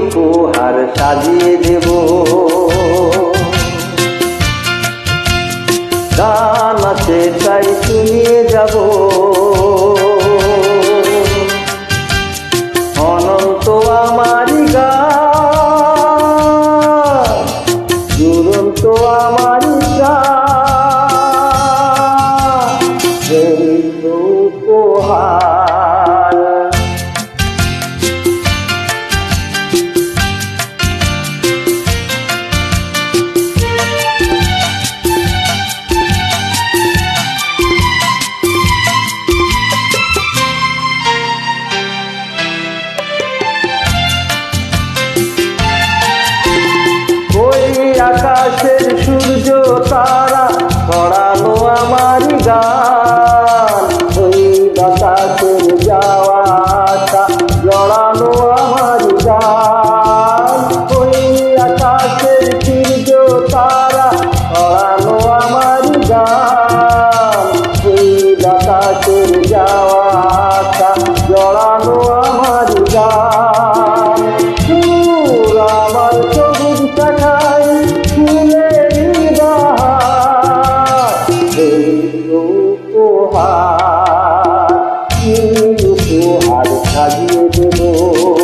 উপহার সাজিয়ে দেব। গান আছে তাই শুনিয়ে যাব। অনন্ত আমারই গান দুরন্ত আমারই গান উপহার ওই বাতাসের যাওয়া আসা জড়ানো আমার গান উপহার। উপহার সাজিয়ে দেবো।